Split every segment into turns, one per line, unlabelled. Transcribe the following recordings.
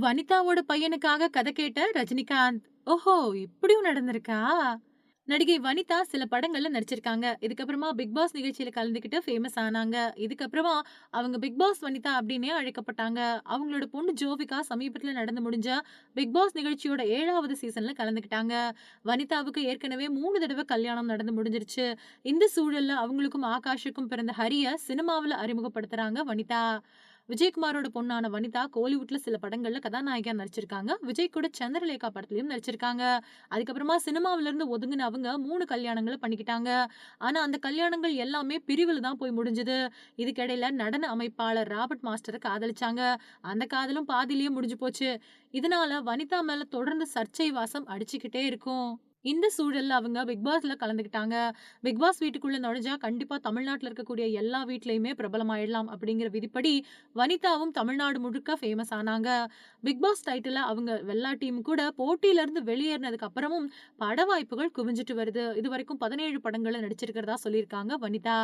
வனிதாவோட பையனுக்காக கதை கேட்ட ரஜினிகாந்த். ஓஹோ! இப்படியும் நடந்திருக்கா? நடிகை வனிதா சில படங்கள்ல நடிச்சிருக்காங்க. இதுக்கப்புறமா பிக் பாஸ் நிகழ்ச்சியில கலந்துக்கிட்டு ஃபேமஸ் ஆனாங்க. இதுக்கப்புறமா அவங்க பிக் பாஸ் வனிதா அப்படின்னே அழைக்கப்பட்டாங்க. அவங்களோட பொண்ணு ஜோவிகா சமீபத்துல நடந்து முடிஞ்ச பிக் பாஸ் நிகழ்ச்சியோட ஏழாவது சீசன்ல கலந்துக்கிட்டாங்க. வனிதாவுக்கு ஏற்கனவே மூணு தடவை கல்யாணம் நடந்து முடிஞ்சிருச்சு. இந்த சூழல்ல அவங்களுக்கும் ஆகாஷுக்கும் பிறந்த ஹரிய சினிமாவில் அறிமுகப்படுத்துறாங்க வனிதா. விஜயகுமாரோட பொண்ணான வனிதா கோலிவுட்ல சில படங்கள்ல கதாநாயகியா நடிச்சிருக்காங்க. விஜய் கூட சந்திரலேகா படத்துலயும் நடிச்சிருக்காங்க. அதுக்கப்புறமா சினிமாவில இருந்து ஒதுங்கின அவங்க மூணு கல்யாணங்களை பண்ணிக்கிட்டாங்க. ஆனா அந்த கல்யாணங்கள் எல்லாமே பிரிவில் தான் போய் முடிஞ்சது. இதுக்கிடையில நடன அமைப்பாளர் ராபர்ட் மாஸ்டரை காதலிச்சாங்க. அந்த காதலும் பாதியிலேயே முடிஞ்சு போச்சு. இதனால வனிதா மேல தொடர்ந்து சர்ச்சை வாசம் அடிச்சுக்கிட்டே இருக்கும். இந்த சூழல்ல அவங்க பிக் பாஸில் கலந்துக்கிட்டாங்க. பிக் பாஸ் வீட்டுக்குள்ளே நுழைஞ்சா கண்டிப்பாக தமிழ்நாட்டில் இருக்கக்கூடிய எல்லா வீட்லேயுமே பிரபலமாயிடலாம் அப்படிங்கிற விதிப்படி வனிதாவும் தமிழ்நாடு முழுக்க ஃபேமஸ் ஆனாங்க. பிக் பாஸ் டைட்டில்ல அவங்க டீம் கூட போட்டியில இருந்து வெளியேறினதுக்கு அப்புறமும் பட வாய்ப்புகள் குவிஞ்சிட்டு வருது. இது வரைக்கும் பதினேழு படங்களை நடிச்சிருக்கிறதா சொல்லியிருக்காங்க வனிதா.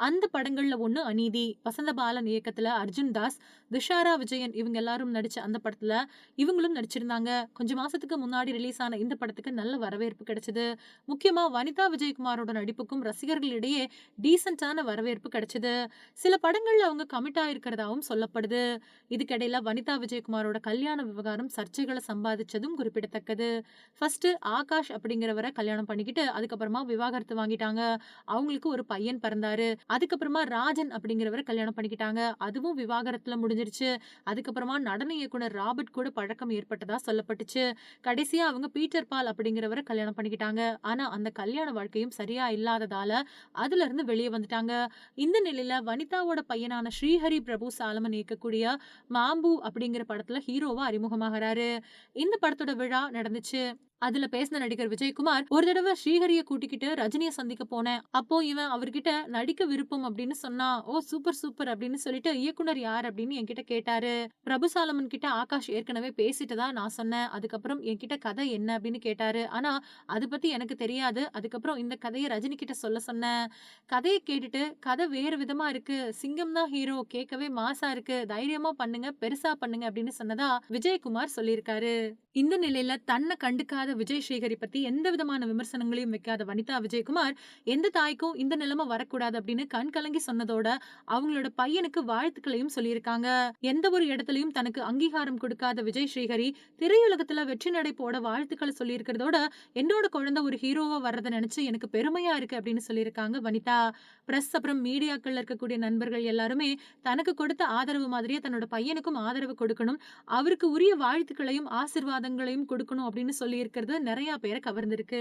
அந்த படங்கள்ல ஒன்று அநீதி. வசந்தபாலன் இயக்கத்துல அர்ஜுன் தாஸ், துஷாரா விஜயன் இவங்க எல்லாரும் நடிச்ச அந்த படத்துல இவங்களும் நடிச்சிருந்தாங்க. கொஞ்ச மாசத்துக்கு முன்னாடி ரிலீஸ் ஆன இந்த படத்துக்கு நல்ல வரவேற்பு கிடைச்சது. முக்கியமா வனிதா விஜயகுமாரோட நடிப்புக்கும் ரசிகர்களிடையே டீசென்டான வரவேற்பு கிடைச்சது. சில படங்கள்ல அவங்க கமிட் ஆயிருக்கிறதாவும் சொல்லப்படுது. இதுக்கிடையில வனிதா விஜயகுமாரோட கல்யாண விவகாரம் சர்ச்சைகளை சம்பாதிச்சதும் குறிப்பிடத்தக்கது. ஃபர்ஸ்ட் ஆகாஷ் அப்படிங்கிறவரை கல்யாணம் பண்ணிக்கிட்டு அதுக்கப்புறமா விவாகரத்து வாங்கிட்டாங்க. அவங்களுக்கு ஒரு பையன் பிறந்தாரு. அதுக்கப்புறமா ராஜன் அப்படிங்கிறவரை கல்யாணம் பண்ணிக்கிட்டாங்க. அதுவும் விவாகரத்துல முடிஞ்சிருச்சு. அதுக்கப்புறமா நடன இயக்குனர் ராபர்ட் கூட பழக்கம் ஏற்பட்டதா சொல்லப்பட்டுச்சு. கடைசியா அவங்க பீட்டர் பால் அப்படிங்கிறவரை கல்யாணம் பண்ணிக்கிட்டாங்க. ஆனா அந்த கல்யாண வாழ்க்கையும் சரியா இல்லாததால அதுல இருந்து வந்துட்டாங்க. இந்த நிலையில வனிதாவோட பையனான ஸ்ரீஹரி பிரபு சாலமன் இயக்கக்கூடிய மாம்பு அப்படிங்கிற படத்துல ஹீரோவா அறிமுகமாகறாரு. இந்த படத்தோட விழா நடந்துச்சு. அதுல பேசின நடிகர் விஜயகுமார் ஒரு தடவை ஸ்ரீஹரிய கூட்டிக்கிட்டு ரஜினியை சந்திக்க போனேன். அப்போ இவன் அவர்கிட்ட நடிக்க விருப்பம் அப்படின்னு சொன்னா ஓ சூப்பர் சூப்பர் அப்படின்னு சொல்லிட்டு இயக்குனர் யார் அப்படின்னு என்கிட்ட கேட்டாரு. பிரபு சாலமன் கிட்ட ஆகாஷ் ஏற்கனவே பேசிட்டதா நான் சொன்னேன். அதுக்கப்புறம் என்கிட்ட கதை என்ன அப்படின்னு கேட்டாரு. ஆனா அது பத்தி எனக்கு தெரியாது. அதுக்கப்புறம் இந்த கதையை ரஜினி கிட்ட சொல்ல சொன்னேன். கதையை கேட்டுட்டு கதை வேற விதமா இருக்கு. சிங்கம் தான் ஹீரோ கேட்கவே மாசா இருக்கு. தைரியமா பண்ணுங்க, பெருசா பண்ணுங்க அப்படின்னு சொன்னதா விஜயகுமார் சொல்லியிருக்காரு. இந்த நிலையில தன்னை கண்டுக்காத விஜய் ஸ்ரீஹரி பத்தி எந்த விதமான விமர்சனங்களையும் வைக்காத வனிதா விஜயகுமார் எந்த தாய்க்கும் இந்த நிலைமை வரக்கூடாது அப்படின்னு கண் கலங்கி சொன்னதோட அவங்களோட பையனுக்கு வாழ்த்துக்களையும் சொல்லியிருக்காங்க. எந்த ஒரு இடத்துலயும் தனக்கு அங்கீகாரம் கொடுக்காத விஜய் ஸ்ரீஹரி திரையுலகத்துல வெற்றி நடை போட வாழ்த்துக்கள சொல்லியிருக்கிறதோட என்னோட குழந்தை ஒரு ஹீரோவா வர்றத நினைச்சு எனக்கு பெருமையா இருக்கு அப்படின்னு சொல்லியிருக்காங்க வனிதா. பிரஸ் அப்புறம் மீடியாக்கள் இருக்கக்கூடிய நண்பர்கள் எல்லாருமே தனக்கு கொடுத்த ஆதரவு மாதிரியே தன்னோட பையனுக்கும் ஆதரவு கொடுக்கணும். அவருக்கு உரிய வாழ்த்துக்களையும் ஆசிர்வாதங்களையும் கொடுக்கணும் அப்படின்னு சொல்லியிருக்க இருக்கிறது நிறைய பேரை கவர்ந்திருக்கு.